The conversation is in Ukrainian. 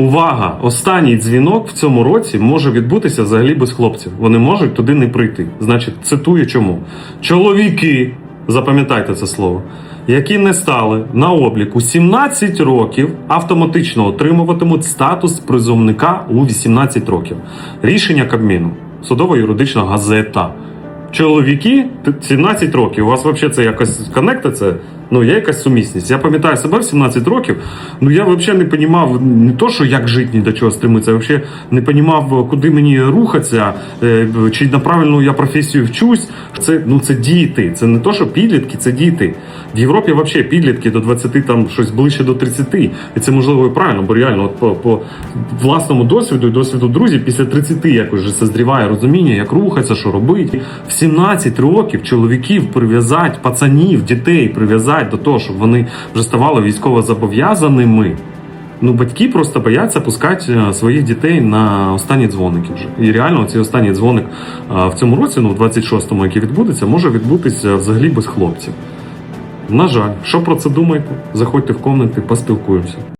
Увага! Останній дзвінок в цьому році може відбутися взагалі без хлопців. Вони можуть туди не прийти. Значить, цитую чому. Чоловіки, запам'ятайте це слово, які не стали на обліку 17 років, автоматично отримуватимуть статус призовника у 18 років. Рішення Кабміну. Судово-юридична газета. Чоловіки т- 17 років. У вас взагалі це якось коннектиться? Ну, є якась сумісність. Я пам'ятаю себе в 17 років. Ну я взагалі не розумів не то, що як жити, ні до чого стремитися, я взагалі не розумів, куди мені рухатися, е, чи на правильну я професію вчусь. Це ну це діти. Це не то, що підлітки, це діти. В Європі взагалі підлітки до 20, там щось ближче до 30. І це можливо і правильно, бо реально, от по, по власному досвіду і досвіду друзів, після 30 якось вже созріває розуміння, як рухатися, що робити. В 17 років чоловіків прив'язати, пацанів, дітей прив'язати до того, щоб вони вже ставали військово зобов'язаними. Ну, батьки просто бояться пускати е, своїх дітей на останні дзвоники вже. І реально цей останній дзвоник е, в цьому році, ну в 26-му, який відбудеться, може відбутися взагалі без хлопців. На жаль, що про це думаєте? Заходьте в комнати, поспілкуємося.